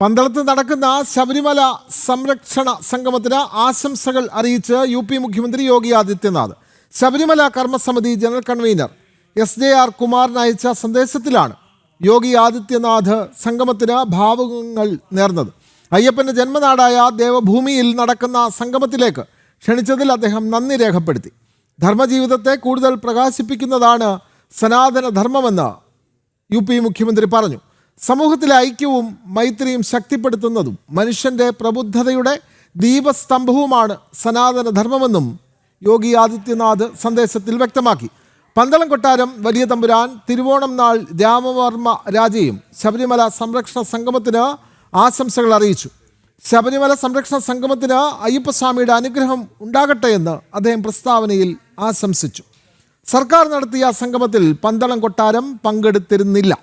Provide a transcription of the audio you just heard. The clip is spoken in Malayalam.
പന്തളത്ത് നടക്കുന്ന ശബരിമല സംരക്ഷണ സംഗമത്തിന് ആശംസകൾ അറിയിച്ച് യു പി മുഖ്യമന്ത്രി Yogi Adityanath. Sabarimala Karmasamithi general convener S J R കുമാറിന് അയച്ച സന്ദേശത്തിലാണ് യോഗി ആദിത്യനാഥ് സംഗമത്തിന് ഭാവുകങ്ങൾ നേർന്നത്. അയ്യപ്പന്റെ ജന്മനാടായ ദേവഭൂമിയിൽ നടക്കുന്ന സംഗമത്തിലേക്ക് ക്ഷണിച്ചതിൽ അദ്ദേഹം നന്ദി രേഖപ്പെടുത്തി. ധർമ്മജീവിതത്തെ കൂടുതൽ പ്രകാശിപ്പിക്കുന്നതാണ് സനാതന ധർമ്മമെന്ന് യു മുഖ്യമന്ത്രി പറഞ്ഞു. സമൂഹത്തിലെ ഐക്യവും മൈത്രിയും ശക്തിപ്പെടുത്തുന്നതും മനുഷ്യന്റെ പ്രബുദ്ധതയുടെ ദീപസ്തംഭവുമാണ് സനാതന ധർമ്മമെന്നും യോഗി ആദിത്യനാഥ് സന്ദേശത്തിൽ വ്യക്തമാക്കി. പന്തളം കൊട്ടാരം വലിയ തമ്പുരാൻ തിരുവോണം നാൾ രാമവർമ്മ രാജയും ശബരിമല സംരക്ഷണ സംഗമത്തിന് ആശംസകൾ അറിയിച്ചു. ശബരിമല സംരക്ഷണ സംഗമത്തിന് അയ്യപ്പസ്വാമിയുടെ അനുഗ്രഹം ഉണ്ടാകട്ടെ എന്ന് അദ്ദേഹം പ്രസ്താവനയിൽ ആശംസിച്ചു. സർക്കാർ നടത്തിയ സംഗമത്തിൽ പന്തളം കൊട്ടാരം പങ്കെടുത്തിരുന്നില്ല.